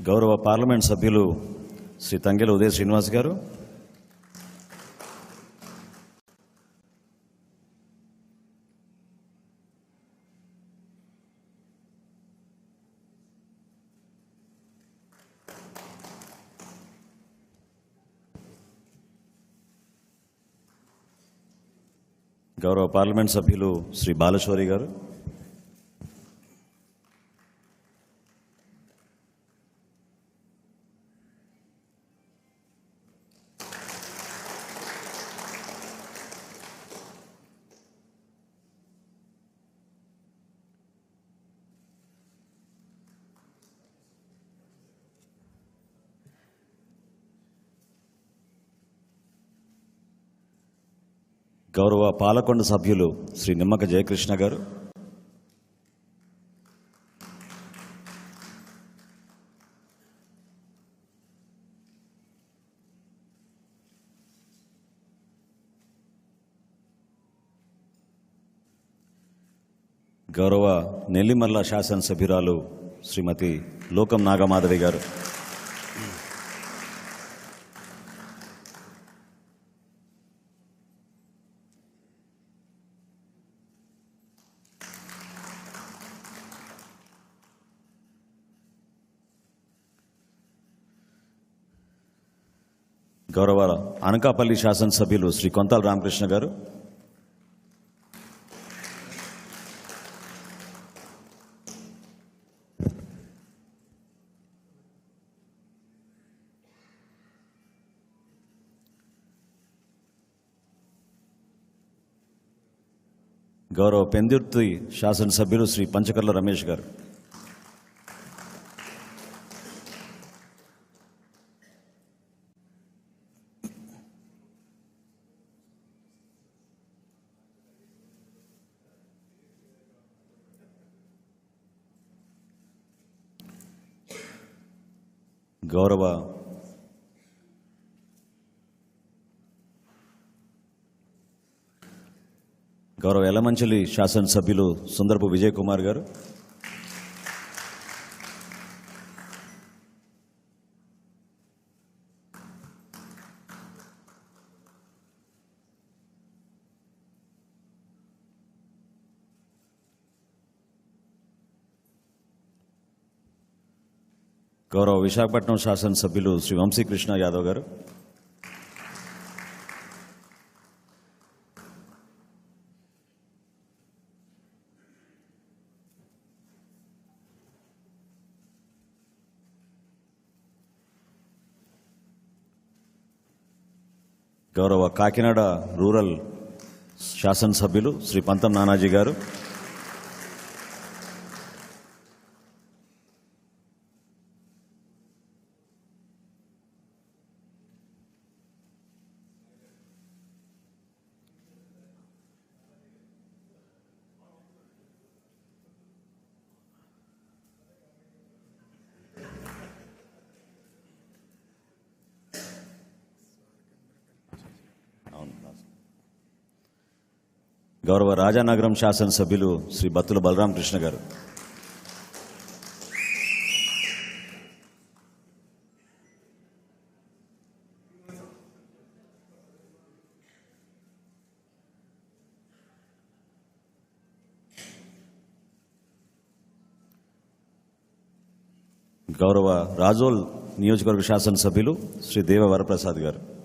గౌరవ పార్లమెంట్ సభ్యులు శ్రీ తంగెల ఉదయ శ్రీనివాస్ గారు. గౌరవ పార్లమెంట్ సభ్యులు శ్రీ బాలశౌరి గారు. గౌరవ పాలకొండ సభ్యులు శ్రీ నిమ్మక జయకృష్ణ గారు. గౌరవ నెల్లిమర్ల శాసనసభ్యురాలు శ్రీమతి లోకం నాగమాధవి గారు. గౌరవ అనకాపల్లి శాసనసభ్యులు శ్రీ కొంతాల రామకృష్ణ గారు. గౌరవ పెందుర్తి శాసనసభ్యులు శ్రీ పంచకర్ల రమేష్ గారు. గౌరవ గౌరవ ఎలమంచలి శాసనసభ్యులు సుందరపు విజయ్ కుమార్ గారు గౌరవ విశాఖపట్నం శాసనసభ్యులు శ్రీ వంశీకృష్ణ యాదవ్ గారు. గౌరవ కాకినాడ రూరల్ శాసనసభ్యులు శ్రీ పంతం నానాజీ గారు. గౌరవ రాజానగరం శాసనసభ్యులు శ్రీ బత్తుల బలరామకృష్ణ గారు. గౌరవ రాజోల్ నియోజకవర్గ శాసనసభ్యులు శ్రీ దేవ వరప్రసాద్ గారు.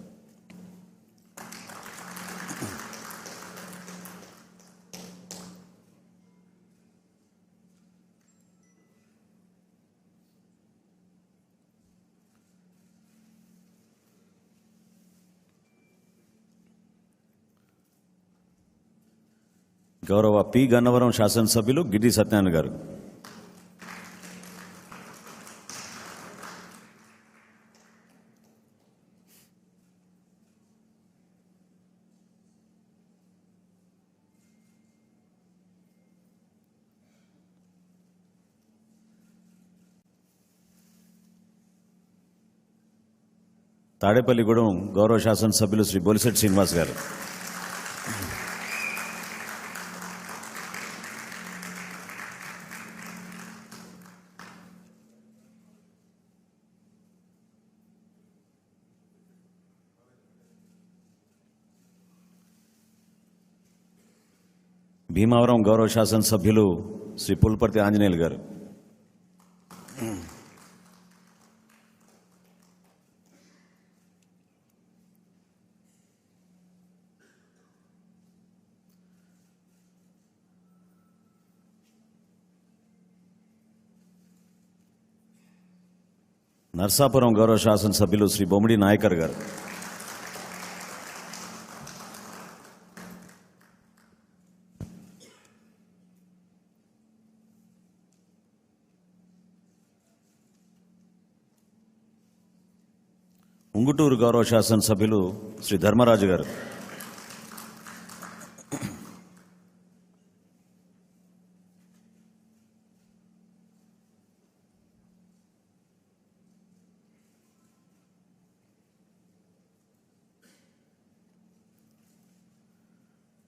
గౌరవ పి. గన్నవరం శాసనసభ్యులు గిడ్డి సత్యనారాయణ గారు. తాడేపల్లిగూడెం గౌరవ శాసనసభ్యులు శ్రీ బొలిశెట్టి శ్రీనివాస్ గారు. భీమవరం గౌరవ శాసనసభ్యులు శ్రీ పుల్పర్తి ఆంజనేయులు గారు. నర్సాపురం గౌరవ శాసనసభ్యులు శ్రీ బొమ్మిడి నాయకర్ గారు. గుంటూరు గౌరవ శాసనసభ్యులు శ్రీ ధర్మరాజు గారు.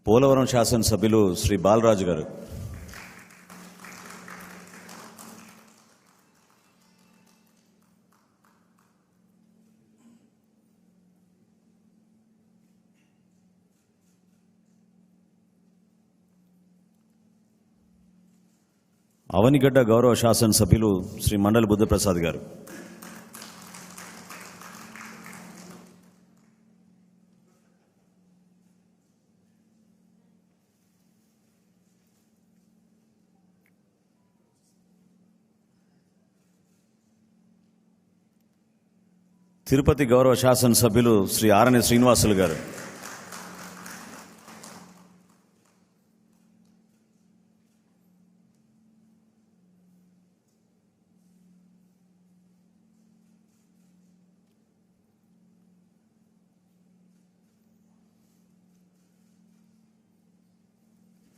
పోలవరం శాసనసభ్యులు శ్రీ బాలరాజు గారు. అవనిగడ్డ గౌరవ శాసనసభ్యులు శ్రీ మండలి బుద్ధప్రసాద్ గారు. తిరుపతి గౌరవ శాసనసభ్యులు శ్రీ ఆరణి శ్రీనివాసులు గారు.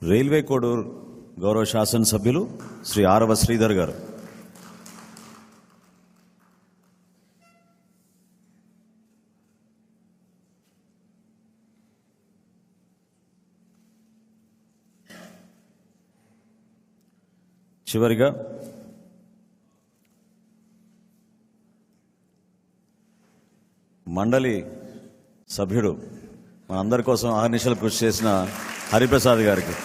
రైల్వే కోడూరు గౌరవ శాసనసభ్యులు శ్రీ ఆరవ శ్రీధర్ గారు. చివరిగా మండలి సభ్యుడు మనందరి కోసం ఆర్నిశలు కృషి చేసిన హరిప్రసాద్ గారికి.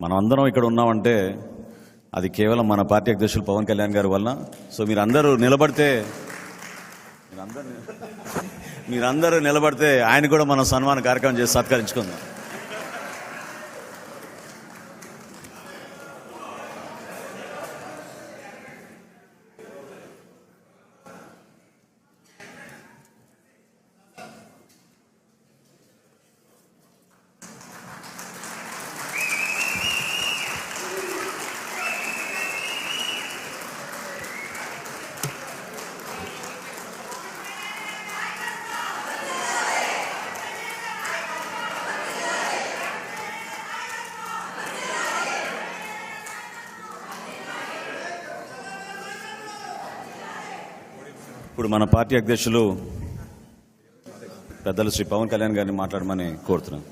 మనం అందరం ఇక్కడ ఉన్నామంటే అది కేవలం మన పార్టీ అధ్యక్షులు పవన్ కళ్యాణ్ గారి వలన. సో మీరందరూ నిలబడితే మీరందరూ మీరందరూ నిలబడితే ఆయన కూడా మనం సన్మాన కార్యక్రమం చేసి సత్కరించుకుందాం. మన పార్టీ అధ్యక్షులు పెద్దలు శ్రీ పవన్ కళ్యాణ్ గారిని మాట్లాడమని కోరుతున్నాను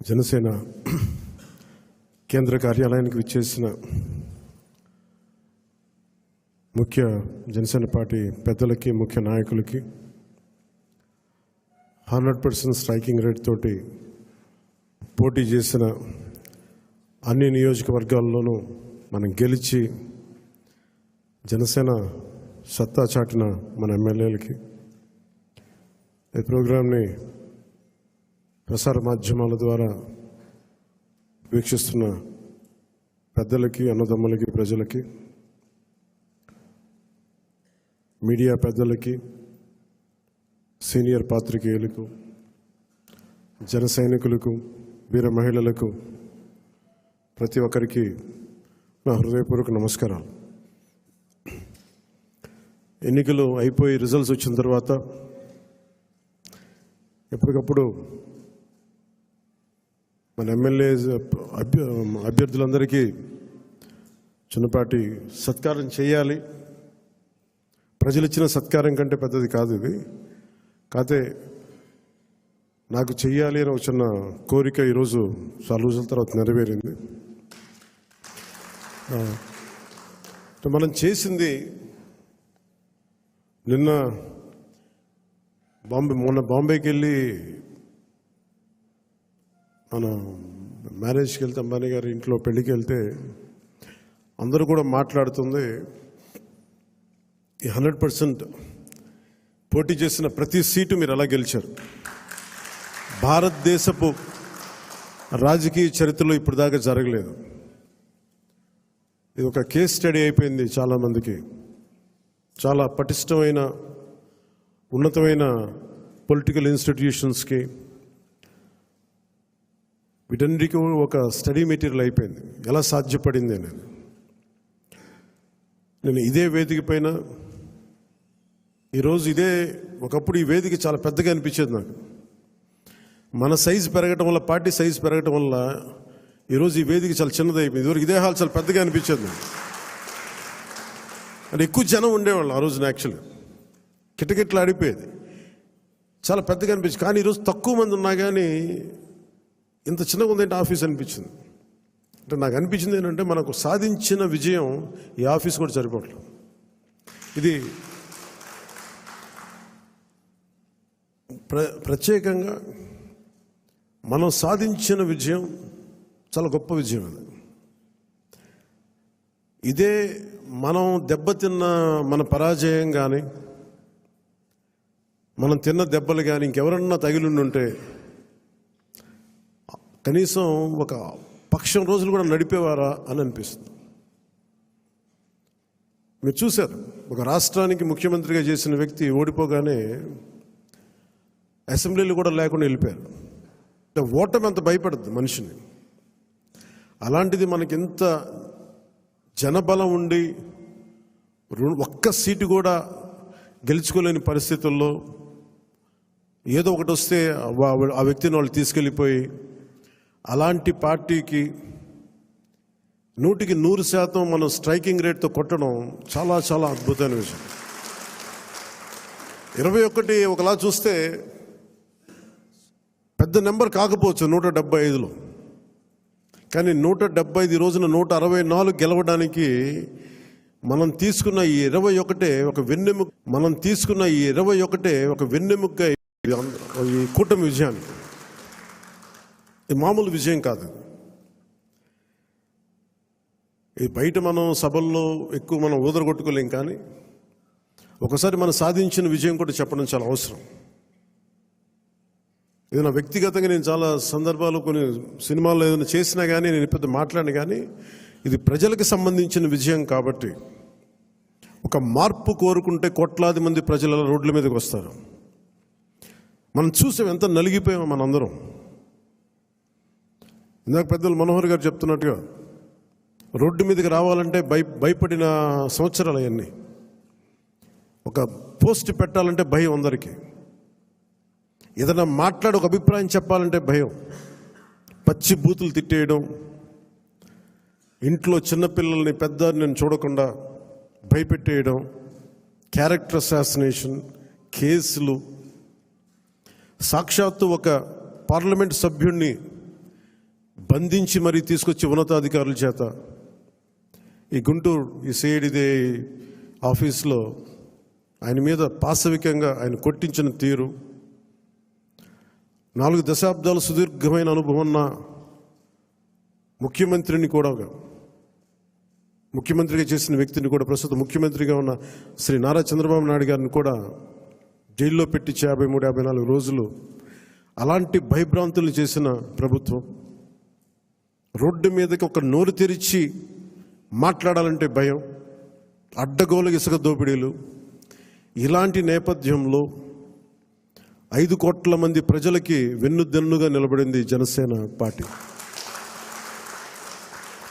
జనసేన కేంద్ర కార్యాలయానికి విచ్చేసిన ముఖ్య జనసేన పార్టీ పెద్దలకి ముఖ్య నాయకులకి హండ్రెడ్ పర్సెంట్ స్ట్రైకింగ్ రేట్ తోటి పోటీ చేసిన అన్ని నియోజకవర్గాల్లోనూ మనం గెలిచి జనసేన సత్తా చాటిన మన ఎమ్మెల్యేలకి. ఈ ప్రోగ్రాంని ప్రసార మాధ్యమాల ద్వారా వీక్షిస్తున్న పెద్దలకి అన్నదమ్ములకి ప్రజలకి మీడియా పెద్దలకి సీనియర్ పాత్రికేయులకు జన సైనికులకు వీర మహిళలకు ప్రతి ఒక్కరికి నా హృదయపూర్వక నమస్కారాలు. ఎన్నికలు అయిపోయి రిజల్ట్స్ వచ్చిన తర్వాత ఎప్పటికప్పుడు మన ఎమ్మెల్యే అభ్య అభ్యర్థులందరికీ చిన్నపాటి సత్కారం చేయాలి. ప్రజలు ఇచ్చిన సత్కారం కంటే పెద్దది కాదు ఇది. కాకపోతే నాకు చెయ్యాలి అని ఒక చిన్న కోరిక ఈరోజు చాలా రోజుల తర్వాత నెరవేరింది. మనం చేసింది నిన్న బాంబే మొన్న బాంబేకి వెళ్ళి మన మ్యారేజ్కి వెళ్తే అంబానీ గారి ఇంట్లో పెళ్ళికి వెళ్తే అందరూ కూడా మాట్లాడుతుంది ఈ హండ్రెడ్ పర్సెంట్ పోటీ చేసిన ప్రతి సీటు మీరు ఎలా గెలిచారు. భారతదేశపు రాజకీయ చరిత్రలో ఇప్పుడు దాకా జరగలేదు. ఇది ఒక కేస్ స్టడీ అయిపోయింది చాలామందికి చాలా పటిష్టమైన ఉన్నతమైన పొలిటికల్ ఇన్స్టిట్యూషన్స్కి వీటన్నిటికీ ఒక స్టడీ మెటీరియల్ అయిపోయింది. ఎలా సాధ్యపడింది అనేది. నేను ఇదే వేదిక పైన ఈరోజు ఇదే ఒకప్పుడు ఈ వేదిక చాలా పెద్దగా అనిపించేది నాకు. మన సైజు పెరగటం వల్ల పార్టీ సైజు పెరగటం వల్ల ఈరోజు ఈ వేదిక చాలా చిన్నది అయిపోయింది. ఇదివరకు ఇదే హాల్ చాలా పెద్దగా అనిపించేది నాకు. అంటే ఎక్కువ జనం ఉండేవాళ్ళు ఆ రోజున యాక్చువల్గా కిటకిట్లు ఆడిపోయేది చాలా పెద్దగా అనిపించింది. కానీ ఈరోజు తక్కువ మంది ఉన్నా కానీ ఇంత చిన్నగా ఉందంటే ఆఫీస్ అనిపించింది. అంటే నాకు అనిపించింది ఏంటంటే మనకు సాధించిన విజయం ఈ ఆఫీస్ కూడా సరిపోవట్లేదు. ఇది ప్ర ప్రత్యేకంగా మనం సాధించిన విజయం చాలా గొప్ప విజయం అది ఇదే మనం దెబ్బతిన్న మన పరాజయం కానీ మనం తిన్న దెబ్బలు కానీ ఇంకెవరన్నా తగిలిండుంటే కనీసం ఒక పక్షం రోజులు కూడా నడిపేవారా అని అనిపిస్తుంది. మీరు చూశారు ఒక రాష్ట్రానికి ముఖ్యమంత్రిగా చేసిన వ్యక్తి ఓడిపోగానే అసెంబ్లీలు కూడా లేకుండా వెళ్ళిపోయారు. అంటే ఓటమి అంత భయపడుతుంది మనిషిని. అలాంటిది మనకి ఎంత జనబలం ఉండి ఒక్క సీటు కూడా గెలుచుకోలేని పరిస్థితుల్లో ఏదో ఒకటి వస్తే ఆ వ్యక్తిని వాళ్ళు తీసుకెళ్ళిపోయి అలాంటి పార్టీకి నూటికి నూరు శాతం మనం స్ట్రైకింగ్ రేట్తో కొట్టడం చాలా చాలా అద్భుతమైన విషయం. ఇరవై ఒకటి ఒకలా చూస్తే పెద్ద నెంబర్ కాకపోవచ్చు నూట డెబ్బై ఐదులో. కానీ నూట డెబ్బై ఐదు రోజున నూట అరవై నాలుగు గెలవడానికి మనం తీసుకున్న ఈ ఇరవై ఒకటే ఒక వెన్నెముక మనం తీసుకున్న ఈ ఇరవై ఒకటే ఒక వెన్నెముక ఈ కూటమి విజయానికి. మామూలు విజయం కాదు. ఇది బయట మనం సభల్లో ఎక్కువ మనం ఊదరగొట్టుకోలేం కానీ ఒకసారి మనం సాధించిన విజయం కూడా చెప్పడం చాలా అవసరం. ఇది నా వ్యక్తిగతంగా నేను చాలా సందర్భాలు కొన్ని సినిమాల్లో ఏదైనా చేసినా కానీ నేను పెద్ద మాట్లాడిన కానీ ఇది ప్రజలకు సంబంధించిన విజయం కాబట్టి ఒక మార్పు కోరుకుంటే కోట్లాది మంది ప్రజల రోడ్ల మీదకి వస్తారు. మనం చూసాం ఎంత నలిగిపోయామో మనందరం. ఇందాక పెద్దలు మనోహర్ గారు చెప్తున్నట్టుగా రోడ్డు మీదకి రావాలంటే భయ భయపడిన సంవత్సరాలు అవన్నీ. ఒక పోస్ట్ పెట్టాలంటే భయం అందరికీ. ఏదైనా మాట్లాడి ఒక అభిప్రాయం చెప్పాలంటే భయం. పచ్చి బూతులు తిట్టేయడం ఇంట్లో చిన్నపిల్లల్ని పెద్ద నేను చూడకుండా భయపెట్టేయడం క్యారెక్టర్ అసాసినేషన్ కేసులు సాక్షాత్తు ఒక పార్లమెంట్ సభ్యుణ్ణి బంధించి మరీ తీసుకొచ్చి ఉన్నతాధికారుల చేత ఈ గుంటూరు ఈ సేడిదే ఆఫీస్లో ఆయన మీద పాశవికంగా ఆయన కొట్టించిన తీరు నాలుగు దశాబ్దాల సుదీర్ఘమైన అనుభవం ఉన్న ముఖ్యమంత్రిని కూడా ముఖ్యమంత్రిగా చేసిన వ్యక్తిని కూడా ప్రస్తుతం ముఖ్యమంత్రిగా ఉన్న శ్రీ నారా చంద్రబాబు నాయుడు గారిని కూడా జైల్లో పెట్టించి యాభై మూడు యాభై నాలుగు రోజులు అలాంటి భయభ్రాంతులు చేసిన ప్రభుత్వం. రోడ్డు మీదకి ఒక నోరు తెరిచి మాట్లాడాలంటే భయం అడ్డగోలు ఇసుక దోపిడీలు. ఇలాంటి నేపథ్యంలో ఐదు కోట్ల మంది ప్రజలకి వెన్నుదెన్నుగా నిలబడింది జనసేన పార్టీ.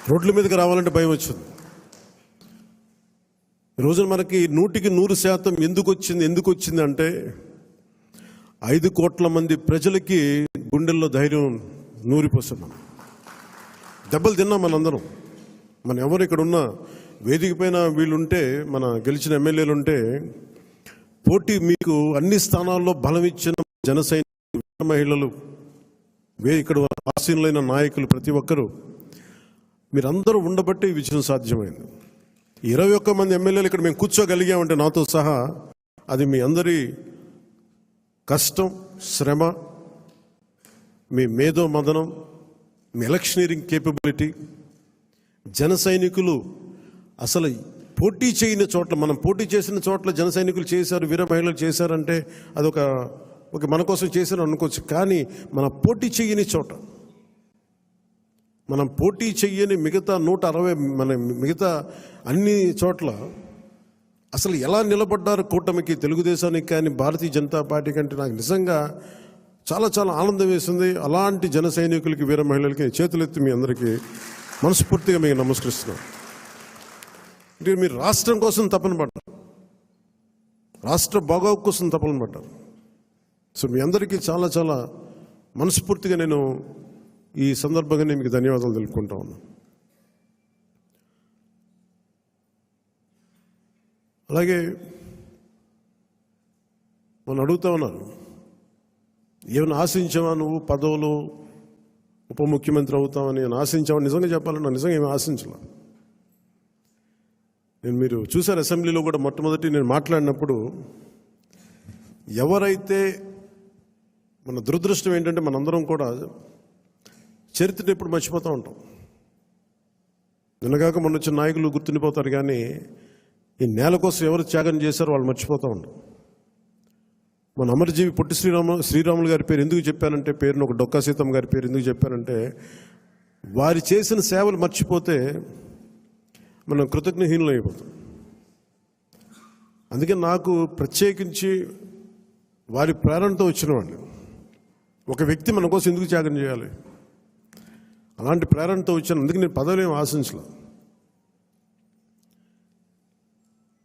రోడ్ల మీదకి రావాలంటే భయం వచ్చింది. రోజున మనకి నూటికి నూరు శాతం ఎందుకు వచ్చింది ఎందుకు వచ్చింది అంటే ఐదు కోట్ల మంది ప్రజలకి గుండెల్లో ధైర్యం నూరిపోస్తున్నాం దెబ్బలు తిన్నాం మనందరం. మన ఎవరు ఇక్కడ ఉన్న వేదిక పైన వీళ్ళుంటే మన గెలిచిన ఎమ్మెల్యేలు ఉంటే పోటీ మీకు అన్ని స్థానాల్లో బలం ఇచ్చిన జన సైనికులు, మహిళలు వే ఇక్కడ ఆసీనులైన నాయకులు ప్రతి ఒక్కరూ. మీరందరూ ఉండబట్టి విజయం సాధ్యమైంది. ఇరవై ఒక్క మంది ఎమ్మెల్యేలు ఇక్కడ మేము కూర్చోగలిగామంటే నాతో సహా అది మీ అందరి కష్టం శ్రమ మీ మేధో మదనం ఎలక్షనీరింగ్ కేపబిలిటీ జన సైనికులు అసలు పోటీ చేయని చోట్ల మనం పోటీ చేసిన చోట్ల జన సైనికులు చేశారు వీర మహిళలు చేశారంటే అదొక ఒక మన కోసం చేశారు అనుకోవచ్చు. కానీ మన పోటీ చేయని చోట మనం పోటీ చెయ్యని మిగతా నూట అరవై మన మిగతా అన్ని చోట్ల అసలు ఎలా నిలబడ్డారు కూటమికి తెలుగుదేశానికి కానీ భారతీయ జనతా పార్టీ కంటే నాకు నిజంగా చాలా చాలా ఆనందం వేసింది. అలాంటి జన సైనికులకి వీర మహిళలకి చేతులెత్తి మీ అందరికీ మనస్ఫూర్తిగా మీకు నమస్కరిస్తున్నాను. అంటే మీరు రాష్ట్రం కోసం తపన పడ్డారు. రాష్ట్ర బాగోగు కోసం తపన పడ్డారు. సో మీ అందరికీ చాలా చాలా మనస్ఫూర్తిగా నేను ఈ సందర్భంగా నేను మీకు ధన్యవాదాలు తెలుపుకుంటా ఉన్నాను అలాగే మనం అడుగుతా ఉన్నారు. ఏమైనా ఆశించావా నువ్వు పదవులు ఉప ముఖ్యమంత్రి అవుతామని నేను ఆశించావా? నిజంగా చెప్పాలన్నా నిజంగా ఏమి ఆశించలే. నేను మీరు చూశారు అసెంబ్లీలో కూడా మొట్టమొదటి నేను మాట్లాడినప్పుడు ఎవరైతే మన దురదృష్టం ఏంటంటే మనందరం కూడా చరిత్రను ఎప్పుడు మర్చిపోతూ ఉంటాం. నిన్నగాక మొన్న వచ్చిన నాయకులు గుర్తుండిపోతారు కానీ ఈ నేల కోసం ఎవరు త్యాగం చేశారో వాళ్ళు మర్చిపోతూ ఉంటాం మన అమరజీవి పొట్టి శ్రీరామ శ్రీరాములు గారి పేరు ఎందుకు చెప్పానంటే పేరును ఒక డొక్కా సీతమ్మ గారి పేరు ఎందుకు చెప్పానంటే వారి చేసిన సేవలు మర్చిపోతే మనం కృతజ్ఞహీనులు అయిపోతాం అందుకే నాకు ప్రత్యేకించి వారి ప్రేరణతో వచ్చిన వాళ్ళు ఒక వ్యక్తి మన కోసం ఎందుకు త్యాగం చేయాలి? అలాంటి ప్రేరణతో వచ్చాను అందుకే నేను పదవులు ఏం ఆశించలేదు.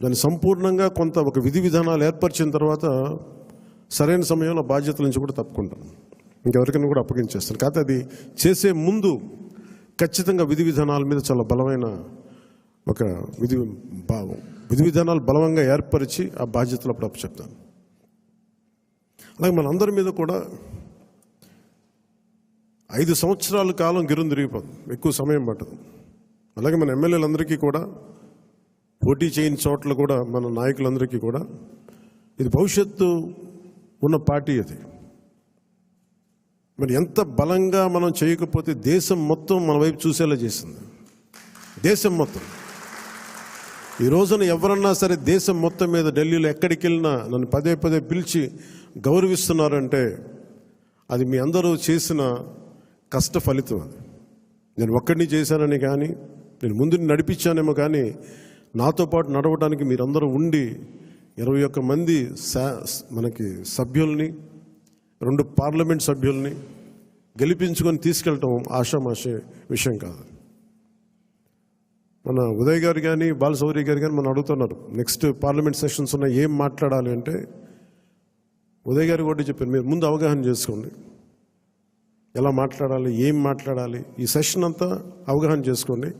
దాన్ని సంపూర్ణంగా కొంత ఒక విధి విధానాలు ఏర్పరిచిన తర్వాత సరైన సమయంలో బాధ్యతల నుంచి కూడా తప్పుకుంటాను ఇంకెవరికైనా కూడా అప్పగించేస్తాను కాకపోతే అది చేసే ముందు ఖచ్చితంగా విధి విధానాల మీద చాలా బలమైన ఒక విధి భావం విధి విధానాలు బలవంగా ఏర్పరిచి ఆ బాధ్యతలు అప్పుడు అప్పచెప్తాను అలాగే మనందరి మీద కూడా ఐదు సంవత్సరాల కాలం గిరుం తిరిగిపోదు ఎక్కువ సమయం పట్టదు. అలాగే మన ఎమ్మెల్యేలందరికీ కూడా పోటీ చేయని చోట్ల కూడా మన నాయకులందరికీ కూడా ఇది భవిష్యత్తు ఉన్న పార్టీ అది. మరి ఎంత బలంగా మనం చేయకపోతే దేశం మొత్తం మన వైపు చూసేలా చేసింది. దేశం మొత్తం. ఈ రోజున ఎవరన్నా సరే దేశం మొత్తం మీద ఢిల్లీలో ఎక్కడికి వెళ్ళినా నన్ను పదే పదే పిలిచి గౌరవిస్తున్నారంటే అది మీ అందరూ చేసిన కష్ట ఫలితం అది. నేను ఒక్కడిని చేశానని కానీ నేను ముందు నడిపించానేమో కానీ నాతో పాటు నడవడానికి మీరందరూ ఉండి ఇరవై ఒక్క మంది సా- మనకి సభ్యుల్ని రెండు పార్లమెంట్ సభ్యుల్ని గెలిపించుకొని తీసుకెళ్ళటం ఆషామాషే విషయం కాదు. మన ఉదయ్ గారు కానీ బాలసౌరి గారు కానీ మనం అడుగుతున్నారు నెక్స్ట్ పార్లమెంట్ సెషన్స్ ఉన్న ఏం మాట్లాడాలి అంటే ఉదయ్ గారు కూడా చెప్పారు మీరు ముందు అవగాహన చేసుకోండి. ఎలా మాట్లాడాలి ఏం మాట్లాడాలి ఈ సెషన్ అంతా అవగాహన చేసుకోండి.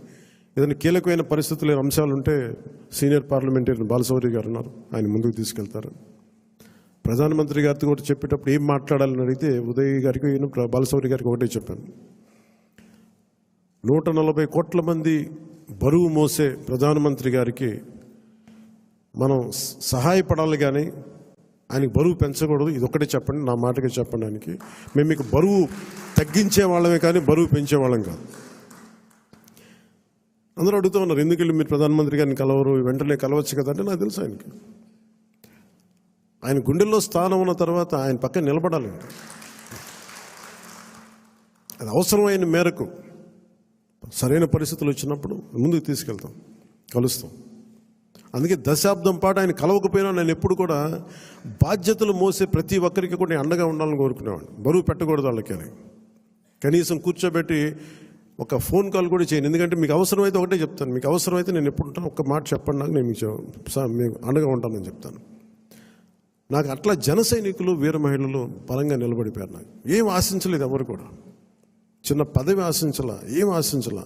ఏదైనా కీలకమైన పరిస్థితులు అంశాలు ఉంటే సీనియర్ పార్లమెంటరీ బాలసౌరి గారు ఉన్నారు. ఆయన ముందుకు తీసుకెళ్తారు. ప్రధానమంత్రి గారితో కూడా చెప్పేటప్పుడు ఏం మాట్లాడాలని అడిగితే ఉదయ్ గారికి బాలసౌరి గారికి ఒకటే చెప్పాను. నూట నలభై కోట్ల మంది బరువు మోసే ప్రధానమంత్రి గారికి మనం సహాయపడాలి కానీ ఆయనకి బరువు పెంచకూడదు. ఇది ఒకటే చెప్పండి. నా మాటకి చెప్పడానికి మేము మీకు బరువు తగ్గించే వాళ్ళమే కానీ బరువు పెంచే వాళ్ళం కాదు. అందరూ అడుగుతూ ఉన్నారు ఎందుకు వెళ్ళి మీరు ప్రధానమంత్రి గారిని కలవరు? వెంటనే కలవచ్చు కదా అంటే నాకు తెలుసు ఆయనకి. ఆయన గుండెల్లో స్థానం ఉన్న తర్వాత ఆయన పక్కన నిలబడాలి అది అవసరమైన మేరకు సరైన పరిస్థితులు వచ్చినప్పుడు ముందుకు తీసుకెళ్తాం కలుస్తాం. అందుకే దశాబ్దం పాటు ఆయన కలవకపోయినా నేను ఎప్పుడు కూడా బాధ్యతలు మోసే ప్రతి ఒక్కరికి కూడా నేను అండగా ఉండాలని కోరుకునేవాడిని. బరువు పెట్టకూడదు వాళ్ళకి అని. కనీసం కూర్చోబెట్టి ఒక ఫోన్ కాల్ కూడా చేయను. ఎందుకంటే మీకు అవసరమైతే ఒకటే చెప్తాను. మీకు అవసరమైతే నేను ఎప్పుడు ఉంటాను? ఒక మాట చెప్పండి నాకు నేను మీకు చెప్- మీకు అండగా ఉంటానని చెప్తాను. నాకు అట్లా జన సైనికులు వీర మహిళలు బలంగా నిలబడిపోయారు నాకు. ఏం ఆశించలేదు ఎవరు కూడా. చిన్న పదవి ఆశించలా ఏం ఆశించలా.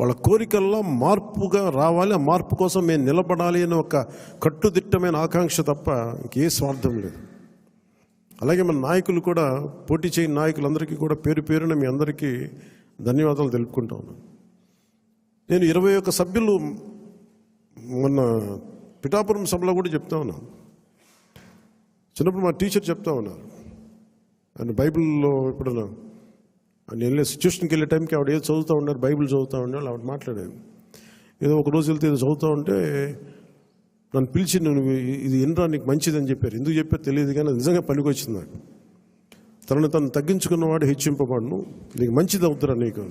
వాళ్ళ కోరికల్లో మార్పుగా రావాలి ఆ మార్పు కోసం మేము నిలబడాలి అనే ఒక కట్టుదిట్టమైన ఆకాంక్ష తప్ప ఇంకే స్వార్థం లేదు. అలాగే మన నాయకులు కూడా పోటీ చేయని నాయకులందరికీ కూడా పేరు పేరున మీ అందరికీ ధన్యవాదాలు తెలుపుకుంటా ఉన్నాను. నేను ఇరవై ఒక్క సభ్యులు మొన్న పిఠాపురం సభలో కూడా చెప్తా ఉన్నాను చిన్నప్పుడు మా టీచర్ చెప్తా ఉన్నారు. ఆయన బైబిల్లో ఎప్పుడన్నా ఆయన వెళ్ళే సిచ్యువేషన్కి వెళ్ళే టైంకి ఆవిడ ఏదో చదువుతూ ఉన్నారు బైబిల్ చదువుతూ ఉన్నారు ఆవిడ మాట్లాడేది. ఏదో ఒక రోజు వెళ్తే ఏదో చదువుతూ ఉంటే నన్ను పిలిచి నువ్వు ఇది ఎన్రా నీకు మంచిదని చెప్పారు. ఎందుకు చెప్పారు తెలియదు కానీ నిజంగా నిజంగా పనికొచ్చింది నాకు. తనను తను తగ్గించుకున్నవాడు హెచ్చింపబడును. నీకు మంచిది అవుతురా నీకు.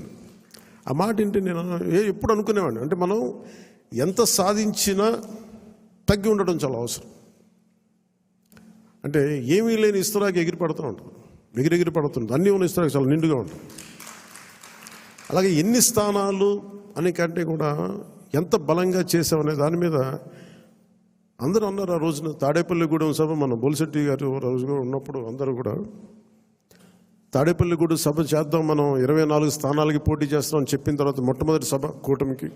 ఆ మాట ఏంటి నేను ఏ ఎప్పుడు అనుకునేవాడిని? అంటే మనం ఎంత సాధించినా తగ్గి ఉండడం చాలా అవసరం. అంటే ఏమీ లేని ఇస్తరాకి ఎగిరి పడుతూ ఉంటాం. ఎగిరెగిరి పడుతుంది అన్నీ ఉన్న ఇస్తరాకి చాలా నిండుగా ఉంటుంది అలాగే ఎన్ని స్థానాలు అనే కంటే కూడా ఎంత బలంగా చేసామనే దాని మీద అందరూ అన్నారు ఆ రోజున తాడేపల్లిగూడెం సభ మన బొలిశెట్టి గారు రోజు కూడా ఉన్నప్పుడు అందరూ కూడా. తాడేపల్లిగూడు సభ చేద్దాం. మనం ఇరవై నాలుగు స్థానాలకి పోటీ చేస్తాం అని చెప్పిన తర్వాత మొట్టమొదటి సభ కూటమికి.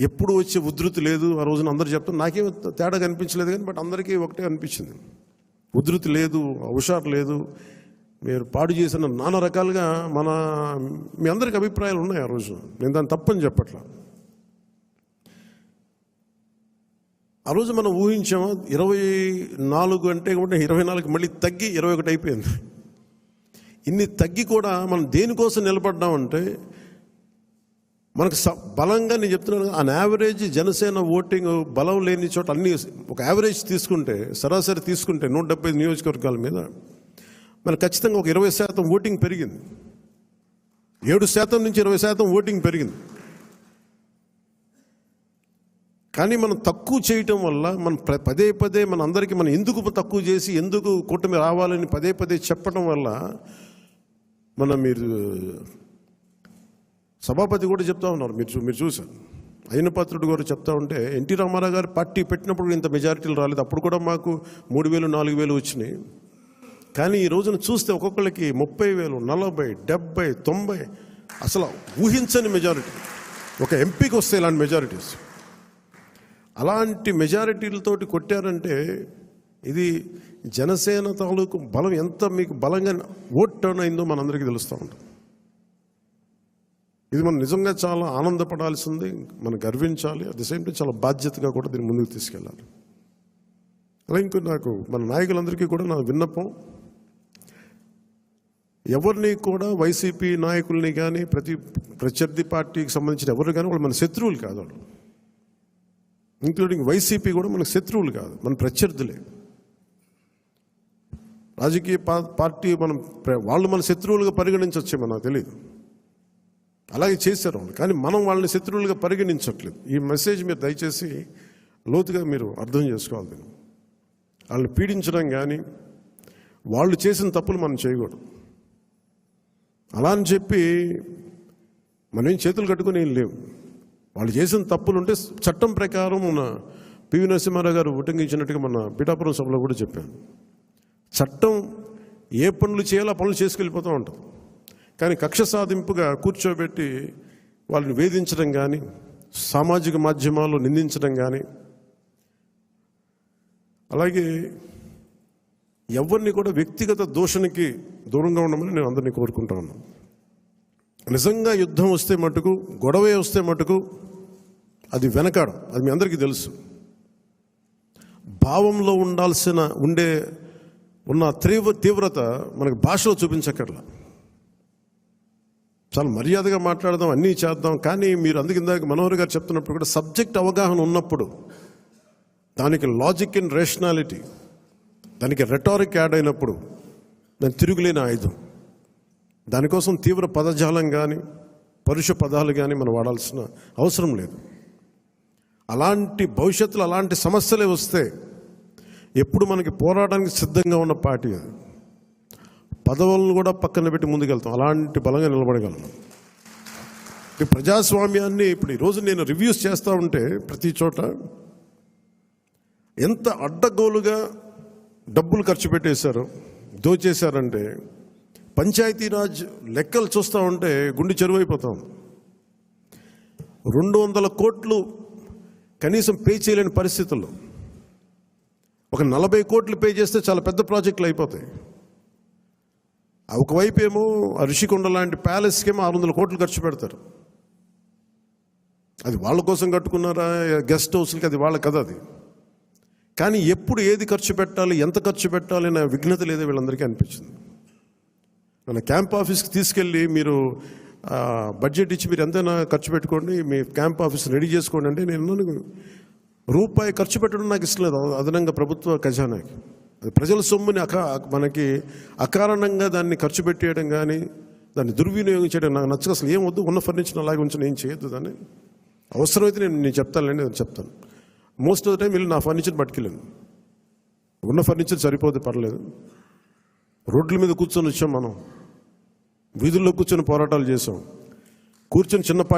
ఎప్పుడు వచ్చే ఉధృతి లేదు. ఆ రోజున అందరూ చెప్తారు నాకేం తేడా కనిపించలేదు కానీ బట్ అందరికీ ఒకటే అనిపించింది. ఉధృతి లేదు హుషారు లేదు. మీరు పాడు చేసిన నానా రకాలుగా మన మీ అందరికి అభిప్రాయాలు ఉన్నాయి ఆ రోజు నేను దాన్ని తప్పని చెప్పట్లా. ఆ రోజు మనం ఊహించాము? ఇరవై నాలుగు అంటే కూడా ఇరవై నాలుగు మళ్ళీ తగ్గి ఇరవై ఒకటి అయిపోయింది. ఇన్ని తగ్గి కూడా మనం దేనికోసం నిలబడ్డామంటే మనకు స- బలంగా నేను చెప్తున్నాను అన్ యావరేజ్ జనసేన ఓటింగ్ బలం లేని చోట అన్ని ఒక యావరేజ్ తీసుకుంటే సరాసరి తీసుకుంటే నూట డెబ్బై నియోజకవర్గాల మీద మనకు ఖచ్చితంగా ఒక ఇరవై శాతం ఓటింగ్ పెరిగింది. ఏడు శాతం నుంచి ఇరవై శాతం ఓటింగ్ పెరిగింది. కానీ మనం తక్కువ చేయటం వల్ల మనం పదే పదే మన అందరికీ మనం ఎందుకు తక్కువ చేసి ఎందుకు కూటమి రావాలని పదే పదే చెప్పడం వల్ల మన మీరు సభాపతి కూడా చెప్తా ఉన్నారు. మీరు చూ- మీరు చూశారు. అయినపాత్రుడు గారు చెప్తా ఉంటే ఎన్టీ రామారావు గారు పార్టీ పెట్టినప్పుడు ఇంత మెజారిటీలు రాలేదు. అప్పుడు కూడా మాకు మూడు వేలు నాలుగు వేలు వచ్చినాయి. కానీ ఈ రోజున చూస్తే ఒక్కొక్కరికి ముప్పై వేలు నలభై డెబ్బై తొంభై అసలు ఊహించని మెజారిటీ. ఒక ఎంపీకి వస్తే ఇలాంటి మెజారిటీస్. అలాంటి మెజారిటీలతోటి కొట్టారంటే ఇది జనసేన తాలూకు బలం ఎంత మీకు బలంగా ఓట్ టర్న్ అయిందో మనందరికీ తెలుస్తూ ఉంటుంది. ఇది మనం నిజంగా చాలా ఆనందపడాల్సింది మనం గర్వించాలి అట్ ద సేమ్ టైం చాలా బాధ్యతగా కూడా దీన్ని ముందుకు తీసుకెళ్ళాలి. అలా ఇంకో నాకు మన నాయకులందరికీ కూడా నా విన్నపం ఎవరిని కూడా వైసీపీ నాయకుల్ని కానీ ప్రతి ప్రత్యర్థి పార్టీకి సంబంధించిన ఎవరు కానీ వాళ్ళు మన శత్రువులు కాదు వాళ్ళు. ఇంక్లూడింగ్ వైసీపీ కూడా మనకు శత్రువులు కాదు మన ప్రత్యర్థులే. రాజకీయ పార్టీ మనం వాళ్ళు మన శత్రువులుగా పరిగణించవచ్చేమో నాకు తెలియదు అలాగే చేశారు వాళ్ళు కానీ మనం వాళ్ళని శత్రువులుగా పరిగణించట్లేదు. ఈ మెసేజ్ మీరు దయచేసి లోతుగా మీరు అర్థం చేసుకోవాలి దీన్ని. వాళ్ళని పీడించడం కానీ వాళ్ళు చేసిన తప్పులు మనం చేయకూడదు. అలా అని చెప్పి మనం ఏం చేతులు కట్టుకుని ఏం లేవు. వాళ్ళు చేసిన తప్పులు ఉంటే చట్టం ప్రకారం మన పివి నరసింహారావు గారు ఉటంకించినట్టుగా మన పిఠాపురం సభలో కూడా చెప్పాను చట్టం ఏ పనులు చేయాలో పనులు చేసుకెళ్ళిపోతూ ఉంటుంది. కానీ కక్ష సాధింపుగా కూర్చోబెట్టి వాళ్ళని వేధించడం కానీ సామాజిక మాధ్యమాల్లో నిందించడం కానీ అలాగే ఎవరిని కూడా వ్యక్తిగత దూషణకి దూరంగా ఉండమని నేను అందరినీ కోరుకుంటా ఉన్నాను. నిజంగా యుద్ధం వస్తే మటుకు గొడవే వస్తే మటుకు అది వెనకాడం అది మీ అందరికీ తెలుసు. భావంలో ఉండాల్సిన ఉండే ఉన్న తీవ్ర తీవ్రత మనకు భాషలో చూపించక్కర్లా. చాలా మర్యాదగా మాట్లాడదాం అన్నీ చేద్దాం కానీ మీరు అందుకు ఇందాక మనోహర్ గారు చెప్తున్నప్పుడు కూడా సబ్జెక్ట్ అవగాహన ఉన్నప్పుడు దానికి లాజిక్ అండ్ రేషనాలిటీ దానికి రెటారిక్ యాడ్ అయినప్పుడు దాని తిరుగులేని ఆయుధం. దానికోసం తీవ్ర పదజాలం కానీ పరుష పదాలు కానీ మనం వాడాల్సిన అవసరం లేదు. అలాంటి భవిష్యత్తులో అలాంటి సమస్యలే వస్తే ఎప్పుడు మనకి పోరాటానికి సిద్ధంగా ఉన్న పార్టీ అది. పదవులను కూడా పక్కన పెట్టి ముందుకెళ్తాం. అలాంటి బలంగా నిలబడగలం. ఈ ప్రజాస్వామ్యాన్ని ఇప్పుడు ఈరోజు నేను రివ్యూస్ చేస్తూ ఉంటే ప్రతి చోట ఎంత అడ్డగోలుగా డబ్బులు ఖర్చు పెట్టేశారు దోచేశారంటే పంచాయతీరాజ్ లెక్కలు చూస్తూ ఉంటే గుండె చెరువైపోతాం రెండు వందల కోట్లు కనీసం పే చేయలేని పరిస్థితుల్లో ఒక నలభై కోట్లు పే చేస్తే చాలా పెద్ద ప్రాజెక్టులు అయిపోతాయి. ఒకవైపు ఏమో ఋషికొండ లాంటి ప్యాలెస్కేమో ఆరు వందల కోట్లు ఖర్చు పెడతారు. అది వాళ్ళ కోసం కట్టుకున్నారా? గెస్ట్ హౌస్లకి అది వాళ్ళ కదా అది. కానీ ఎప్పుడు ఏది ఖర్చు పెట్టాలి ఎంత ఖర్చు పెట్టాలి అనే విఘ్నత లేదో వీళ్ళందరికీ అనిపించింది. మన క్యాంప్ ఆఫీస్కి తీసుకెళ్ళి మీరు బడ్జెట్ ఇచ్చి మీరు ఎంతైనా ఖర్చు పెట్టుకోండి మీ క్యాంప్ ఆఫీస్ రెడీ చేసుకోండి అంటే నేను రూపాయి ఖర్చు పెట్టడం నాకు ఇష్టం లేదు. అదనంగా ప్రభుత్వ ఖజానాకి. అది ప్రజల సొమ్ముని అకా మనకి అకారణంగా దాన్ని ఖర్చు పెట్టేయడం కానీ దాన్ని దుర్వినియోగం చేయడం నాకు నచ్చక అసలు ఏం వద్దు ఉన్న ఫర్నిచర్ అలాగే ఉంచి నేను చేయొద్దు దాన్ని. అవసరమైతే నేను నేను చెప్తానులేండి నేను చెప్తాను. మోస్ట్ ఆఫ్ ద టైం వెళ్ళి నా ఫర్నిచర్ పట్టుకెళ్ళాను ఉన్న ఫర్నిచర్ సరిపోతే పర్లేదు. రోడ్ల మీద కూర్చొని వచ్చాం మనం. వీధుల్లో కూర్చొని పోరాటాలు చేసాం కూర్చొని చిన్న